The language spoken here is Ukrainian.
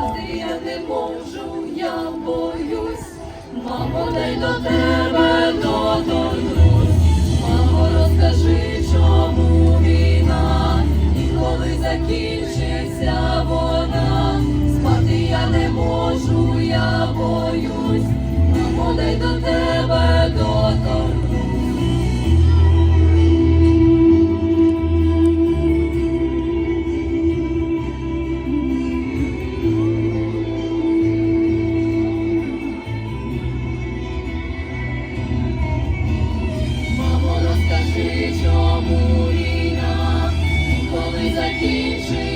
вона. Я не можу, я боюсь, мамо, дай до тебе. King Jesus.